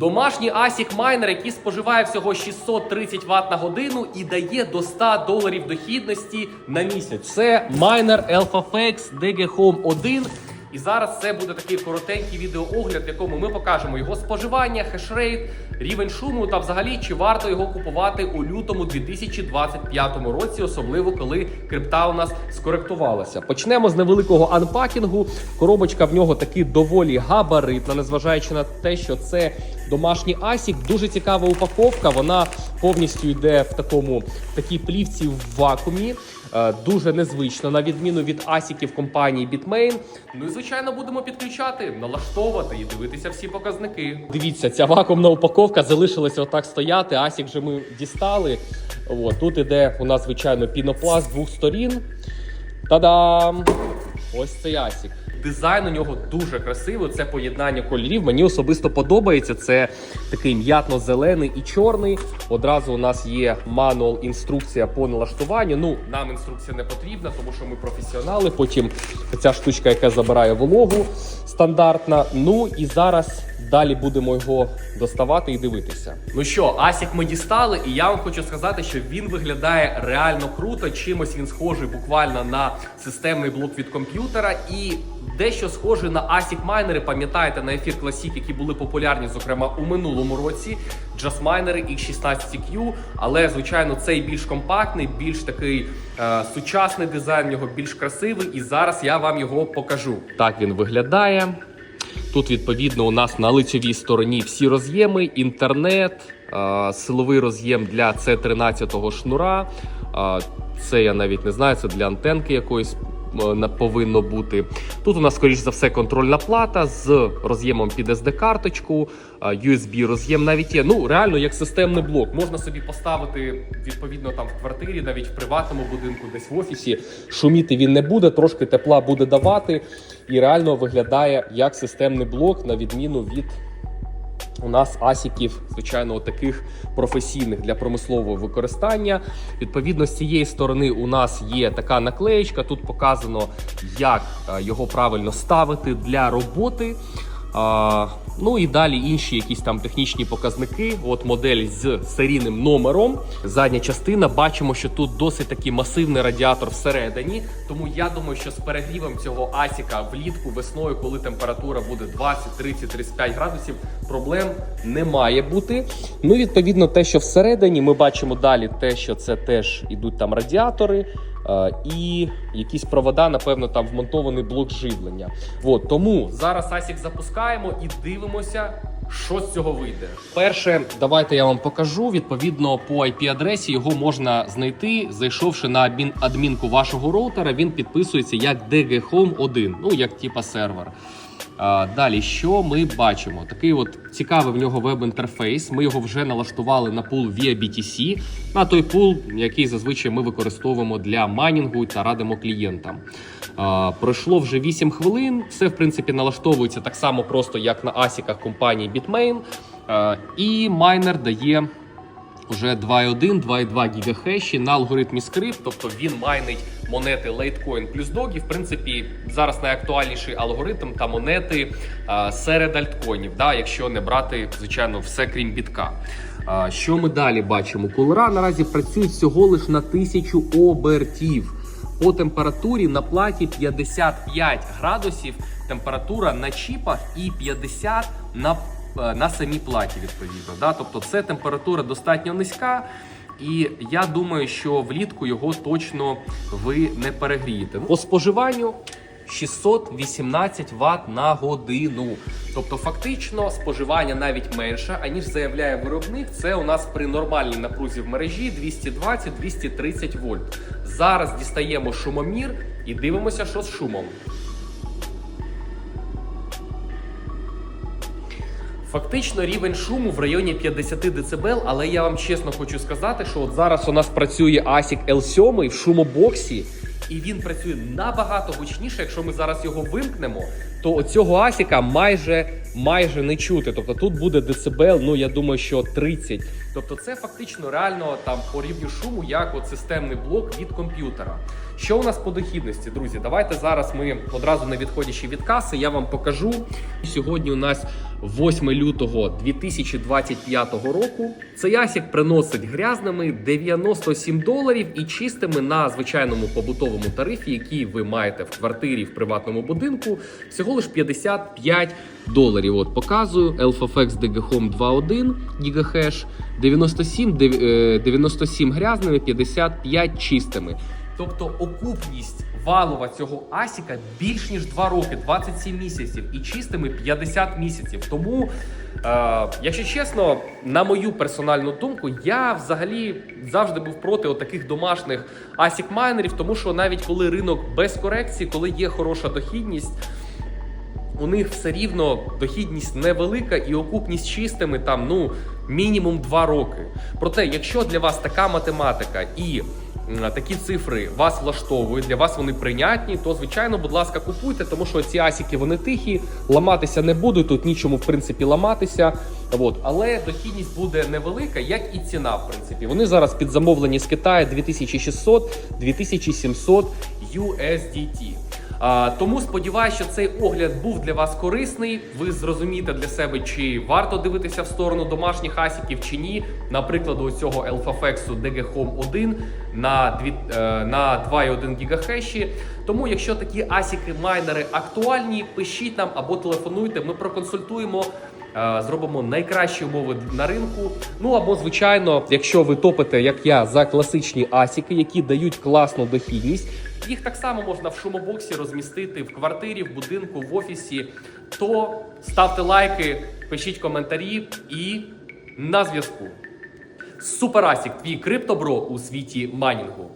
Домашній ASIC Miner, який споживає всього 630 Вт на годину і дає до 100 доларів дохідності на місяць. Це Miner AlphaFX DG Home 1. І зараз це буде такий коротенький відеоогляд, в якому ми покажемо його споживання, хешрейт, рівень шуму та взагалі чи варто його купувати у лютому 2025 році, особливо коли крипта у нас скоректувалася. Почнемо з невеликого анпакінгу. Коробочка в нього таки доволі габаритна, незважаючи на те, що це домашній асік. Дуже цікава упаковка. Вона повністю йде в такому в такій плівці в вакуумі. Е, Дуже незвично, на відміну від асіків компанії Bitmain. Ну і звичайно будемо підключати, налаштовувати і дивитися всі показники. Дивіться, ця вакуумна упаковка залишилася отак стояти. Асік вже ми дістали. От, тут іде у нас звичайно пінопласт двох сторін. Та-дам! Ось цей асік. Дизайн у нього дуже красивий. Це поєднання кольорів. Мені особисто подобається. Це такий м'ятно-зелений і чорний. Одразу у нас є мануал, інструкція по налаштуванню. Ну, нам інструкція не потрібна, тому що ми професіонали. Потім ця штучка, яка забирає вологу, стандартна. Ну і зараз далі будемо його доставати і дивитися. Ну що, Асік ми дістали, і я вам хочу сказати, що він виглядає реально круто. Чимось він схожий буквально на системний блок від комп'ютера і. Дещо схоже на ASIC майнери, пам'ятаєте, на ефір Classic, які були популярні, зокрема у минулому році. Just майнери X16Q, але звичайно цей більш компактний, більш такий е, сучасний дизайн, в нього більш красивий. І зараз я вам його покажу. Так він виглядає. Тут відповідно у нас на лицевій стороні всі роз'єми, інтернет, силовий роз'єм для C13 шнура. Це я навіть не знаю, це для антенки якоїсь повинно бути. Тут у нас, скоріш за все, контрольна плата з роз'ємом під SD-карточку, е, USB роз'єм навіть є. Ну, реально, як системний блок. Можна собі поставити відповідно там в квартирі, навіть в приватному будинку, десь в офісі. Шуміти він не буде, трошки тепла буде давати. І реально виглядає як системний блок, на відміну від у нас асіків, звичайно, таких професійних для промислового використання. Відповідно, з цієї сторони у нас є така наклеєчка. Тут показано, як е, його правильно ставити для роботи. Ну і далі інші якісь там технічні показники. От модель з серійним номером. Задня частина бачимо, що тут досить такий масивний радіатор всередині. Тому я думаю, що з перегрівом цього асіка влітку весною, коли температура буде 20, 30, 35 градусів, проблем не має бути. Ну, відповідно, те, що всередині, ми бачимо далі, те, що це теж ідуть там радіатори. Е, І якісь провода, напевно, там вмонтований блок живлення. От тому зараз Асік запускаємо і дивимося, що з цього вийде. Перше, давайте я вам покажу. Відповідно, по IP-адресі його можна знайти, зайшовши на адмін, адмінку вашого роутера. Він підписується як DG Home 1, ну як типа сервер. Далі, що ми бачимо? Такий от цікавий в нього веб-інтерфейс. Ми його вже налаштували на пул via BTC, на той пул, який зазвичай ми використовуємо для майнінгу та радимо клієнтам. Пройшло вже 8 хвилин. Все, в принципі, налаштовується так само просто, як на асіках компанії Bitmain. І майнер дає вже 2,1, 2,2 гігахеші на алгоритмі скрипт, тобто він майнить монети Litecoin плюс Dog. І, в принципі, зараз найактуальніший алгоритм та монети а, серед альткоїнів, да, якщо не брати, звичайно, все крім бітка. А, що ми далі бачимо? Кулера наразі працюють всього лише на 1000 обертів. По температурі на платі 55 градусів, температура на чіпах і 50 на е, на самій платі, відповідно. Да? Тобто це температура достатньо низька, і я думаю, що влітку його точно ви не перегрієте. По споживанню 618 Вт на годину. Тобто, фактично, споживання навіть менше, аніж заявляє виробник. Це у нас при нормальній напрузі в мережі 220-230 вольт. Зараз дістаємо шумомір і дивимося, що з шумом. Фактично рівень шуму в районі 50 дБ, але я вам чесно хочу сказати, що от зараз у нас працює ASIC L7 в шумобоксі, і він працює набагато гучніше. Якщо ми зараз його вимкнемо, то оцього асіка майже майже не чути. Тобто тут буде децибел, ну я думаю, що 30. Тобто це фактично реально там по рівню шуму, як от системний блок від комп'ютера. Що у нас по дохідності, друзі? Давайте зараз ми одразу не відходячи від каси, я вам покажу. Сьогодні у нас 8 лютого 2025 року. Цей асік приносить грязними 97 доларів і чистими на звичайному побутовому тарифі, який ви маєте в квартирі в приватному будинку, всього лиш 55 доларів. От показую LFFX DG Home 2.1 GHz, 97, е, 97 грязними, 55 чистими. Тобто окупність валова цього асіка більш ніж 2 роки, 27 місяців, і чистими 50 місяців. Тому, е, якщо чесно, на мою персональну думку, я взагалі завжди був проти отаких домашніх асік майнерів, тому що навіть коли ринок без корекції, коли є хороша дохідність. У них все рівно дохідність невелика і окупність чистими там ну мінімум 2 роки. Проте, якщо для вас така математика і такі цифри вас влаштовують, для вас вони прийнятні, то звичайно, будь ласка, купуйте, тому що ці асіки вони тихі, ламатися не будуть. Тут нічому в принципі ламатися. От. Але дохідність буде невелика, як і ціна. В принципі, вони зараз під замовлені з Китаю 2600-2700 USDT. Тому сподіваюся, що цей огляд був для вас корисний. Ви зрозумієте для себе, чи варто дивитися в сторону домашніх асіків чи ні. Наприклад, у цього LFFX DG Home 1 на, дві- е, на 2,1 ГГц. Тому, якщо такі асіки майнери актуальні, пишіть нам або телефонуйте. Ми проконсультуємо. Е, Зробимо найкращі умови на ринку. Ну або звичайно, якщо ви топите, як я, за класичні асіки, які дають класну дохідність, їх так само можна в шумобоксі розмістити в квартирі, в будинку, в офісі. То ставте лайки, пишіть коментарі і на зв'язку. Суперасік, твій криптобро у світі майнінгу.